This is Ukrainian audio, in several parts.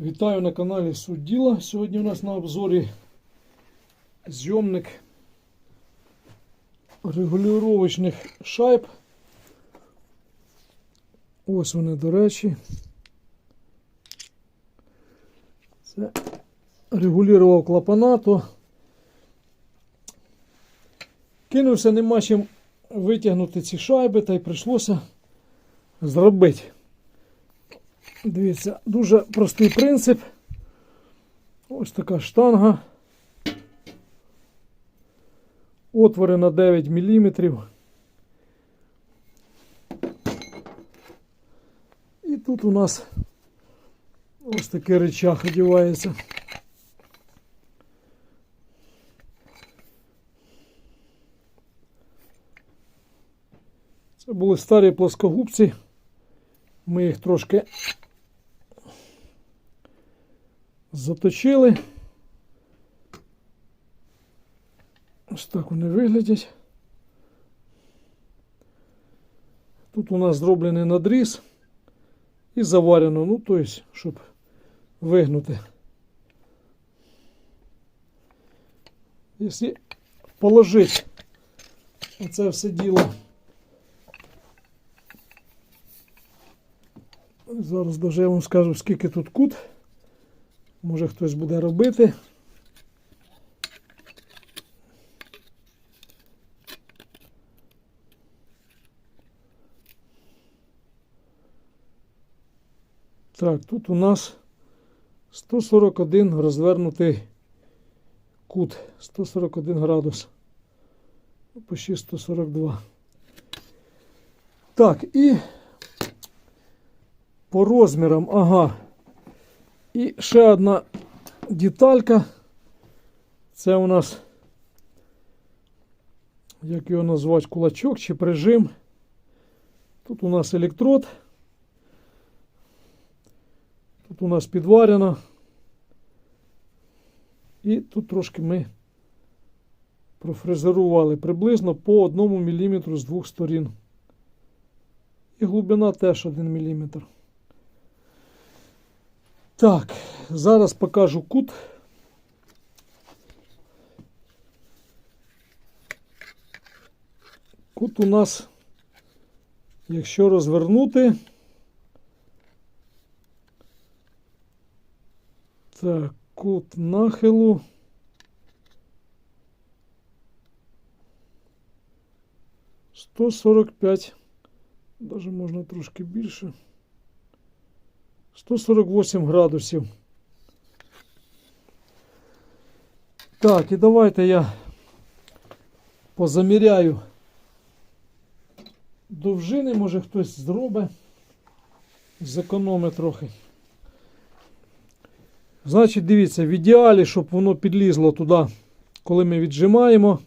Вітаю на каналі Суть. Сьогодні у нас на обзорі зйомник регулювачних шайб. Ось вони, до речі. Це регулював клапана, то кинувся, нема чим витягнути ці шайби, та й прийшлося зробити. Дивіться, дуже простий принцип. Ось така штанга. Отвори на 9 мм. І тут у нас ось такий речах одівається. Це були старі плоскогубці. Ми їх трошки заточили. Ось так вони виглядять. Тут у нас зроблений надріз і заварено, ну, тобто, щоб вигнути. Якщо положити оце все діло. Зараз даже я вам скажу, скільки тут кут. Може хтось буде робити. Так, тут у нас 141 розвернутий кут, 141 градус. Ну, Почти 142. Так, і по розмірам, ага. І ще одна деталька. Це у нас, як його назвати, кулачок чи прижим. Тут у нас електрод. Тут у нас підварено. І тут трошки ми профрезерували приблизно по 1 мм з двох сторін. І глибина теж 1 мм. Так, зараз покажу кут. Кут у нас, якщо розвернути, так, кут нахилу. Сто сорок п'ять, даже можна трошки більше. 148 градусів. Так, і давайте я позаміряю довжини, може хтось зробить, зекономить трохи. Значить, дивіться, в ідеалі, щоб воно підлізло туди, коли ми віджимаємо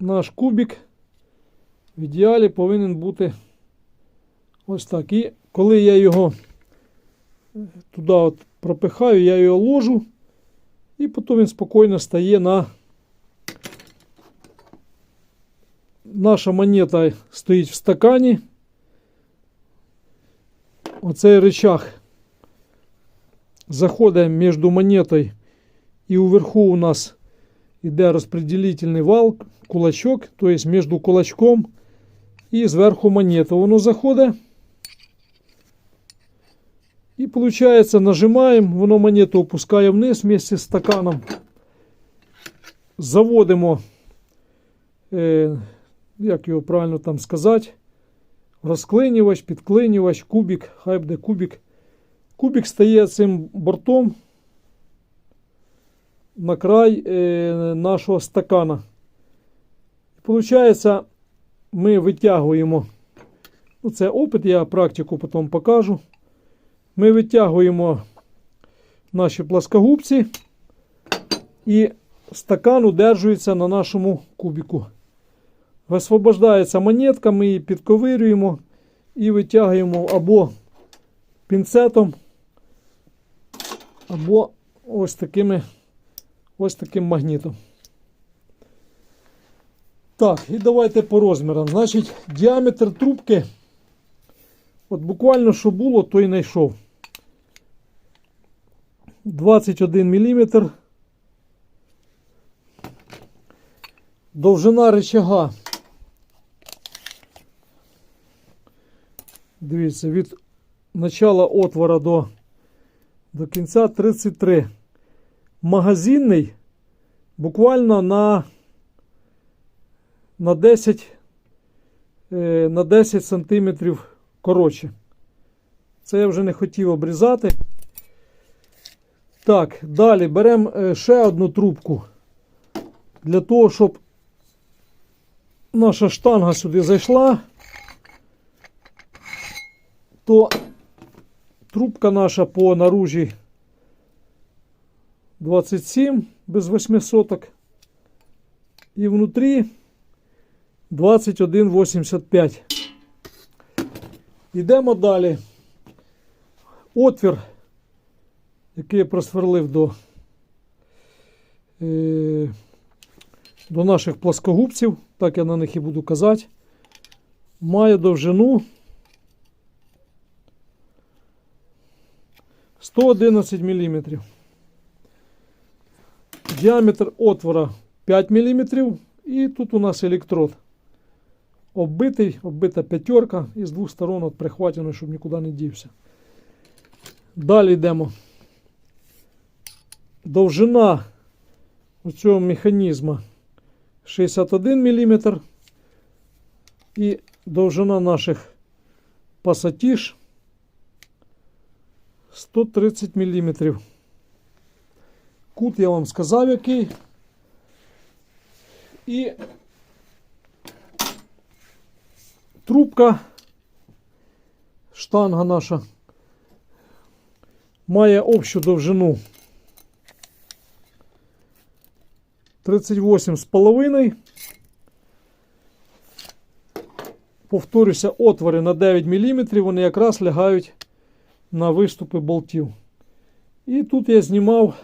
наш кубик, в ідеалі повинен бути Ось так. І коли я його туди от пропихаю, я його ложу, і потім він спокійно стає на. Наша монета стоїть в стакані. Оцей рычаг заходить між монетою і уверху у нас іде розподілительний вал, кулачок, тобто між кулачком і зверху монета. Воно заходить. І виходить, нажимаємо, воно монету опускає вниз вместе з стаканом. Заводимо, е, як його правильно там сказати, розклинювач, підклинювач, кубик, хай буде кубик. Кубик стає цим бортом на край е, нашого стакана. Получається, ми витягуємо. Ну, Це опит, я практику потім покажу. Ми витягуємо наші пласкогубці і стакан удержується на нашому кубіку. Висвобождається монетка, ми її підковирюємо і витягуємо або пінцетом, або ось такими ось таким магнітом. Так, і давайте по розмірам. Значить, діаметр трубки От буквально що було, то й знайшов. 21 мм. Довжина рычага. Дивіться, від начала отвора до, до кінця 33. Магазинний буквально на, на 10 е, на 10 сантиметрів коротше. Це я вже не хотів обрізати. Так, далі беремо е, ще одну трубку для того, щоб наша штанга сюди зайшла, то трубка наша по наружі 27 без 8 соток. І внутрі 21,85. Йдемо далі. Отвір, який я просверлив до, е, до наших плоскогубців, так я на них і буду казати, має довжину 111 мм. Діаметр отвора 5 мм. І тут у нас електрод. Оббитий, оббита п'ятерка і з двох сторон от прихвачено, щоб нікуди не дівся. Далі йдемо. Довжина цього механізму 61 мм. І довжина наших пасатіж 130 мм. Кут я вам сказав який. І трубка, штанга наша має общу довжину 38,5. Повторюся, отвори на 9 мм, вони якраз лягають на виступи болтів. І тут я знімав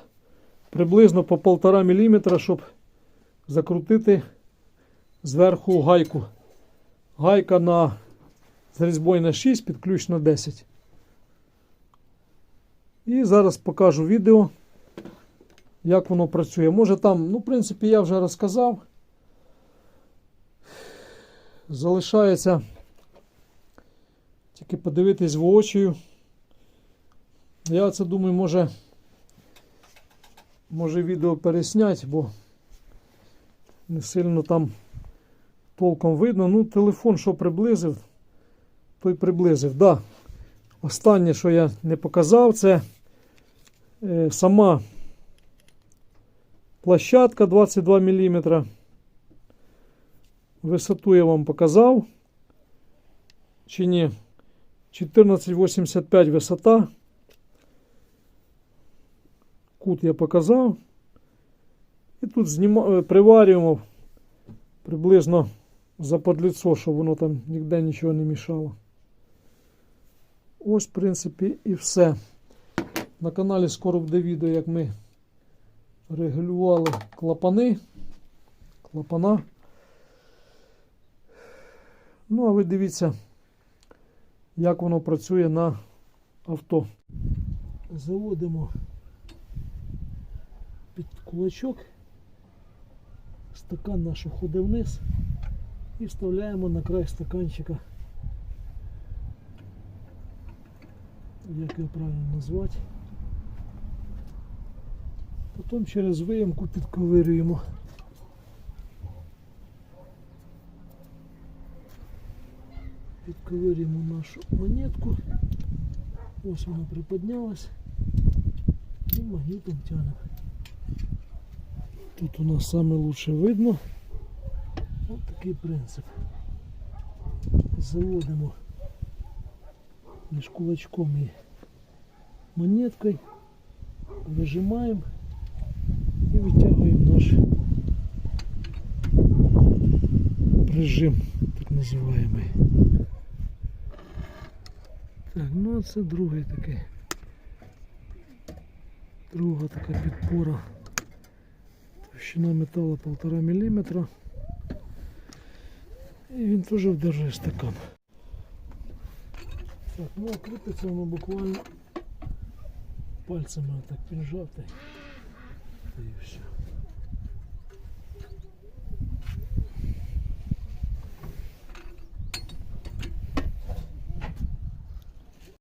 приблизно по 1,5 мм, щоб закрутити зверху гайку. Гайка на з різьбою на 6 під ключ на 10. І зараз покажу відео, як воно працює. Може там, ну, в принципі, я вже розказав. Залишається тільки подивитись воочію. Я це думаю, може, може відео переснять, бо не сильно там толком видно. Ну, телефон, що приблизив, той приблизив. Да. Останнє, що я не показав, це е, сама площадка 22 мм. Висоту я вам показав. Чи ні? 14,85 висота. Кут я показав. І тут зніма... приварюємо приблизно за подліцо, щоб воно там ніде нічого не мішало. Ось, в принципі, і все. На каналі скоро буде відео, як ми регулювали клапани. Клапана. Ну, а ви дивіться, як воно працює на авто. Заводимо під кулачок. Стакан наш уходить вниз і вставляємо на край стаканчика. Як його правильно назвати. Потім через виємку підковирюємо. Підковирюємо нашу монетку. Ось вона приподнялась і магнітом тягнемо. Тут у нас лучше видно. Ось такий принцип. Заводимо між кулачком і монеткою, вижимаємо і витягуємо наш прижим, так називаємо. Так, ну а це другий такий. Друга така підпора. Товщина металу 1,5 мм. І він теж вдержує стакан. Так, ну а кріпиться воно буквально пальцями так піджав та і все.